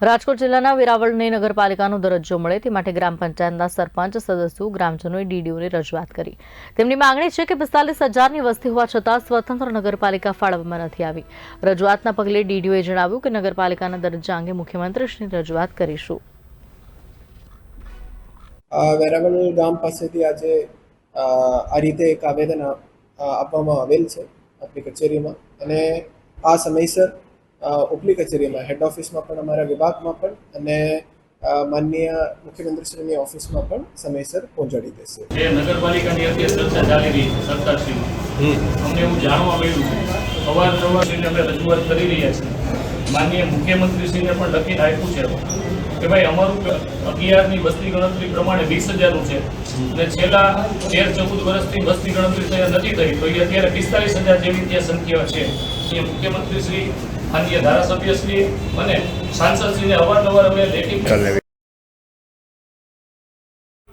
રાજકોટ જિલ્લાના વેરાવળને નગરપાલિકાનો દરજ્જો મળે તે માટે ગ્રામ પંચાયતના સરપંચ, સદસ્યો, ગ્રામજનોએ ડીડીઓને રજૂઆત કરી. તેમની માંગણી છે કે પિસ્તાલીસ હજારની વસ્તી હોવા છતાં સ્વતંત્ર નગરપાલિકા ફાળવવામાં નથી આવી. રજૂઆતના પગલે ડીડીઓએ જણાવ્યું કે નગરપાલિકાના દરજ્જા અંગે મુખ્યમંત્રીશ્રીની રજૂઆત કરીશું. વેરાવળ ગામ પાસેથી આજે આ રીતે એક આવેદન આપવામાં આવેલ છે આપણી કચેરીમાં. અને આ સમયસર ઉપલી કચેરીમાં હેડ ઓફિસમાં પણ અમારા વિભાગમાં પણ અને માનનીય મુખ્યમંત્રીશ્રીની ઓફિસમાં પણ સમયસર પહોંચાડી દેશે. જે નગરપાલિકાની અત્યારે ચર્ચા ચાલી રહી છે સરકારશ્રીમાં અમને એવું જાણવા મળ્યું છે. અવારનવારશ્રીને અમે રજૂઆત કરી રહ્યા છીએ. માનનીય મુખ્યમંત્રીશ્રીને પણ લખીને આપ્યું છે કે ભાઈ અમારું અગિયારની વસ્તી ગણતરી પ્રમાણે વીસ હજારનું છે. અને છેલ્લા તેર ચૌદ વર્ષથી વસ્તી ગણતરી થઈ નથી થઈ તો એ અત્યારે પિસ્તાલીસ હજાર જેવી ત્યાં સંખ્યા છે. મુખ્યમંત્રીશ્રી માનનીય ધારાસભ્યશ્રી અને સાંસદશ્રીને અવારનવાર અમે લેખિત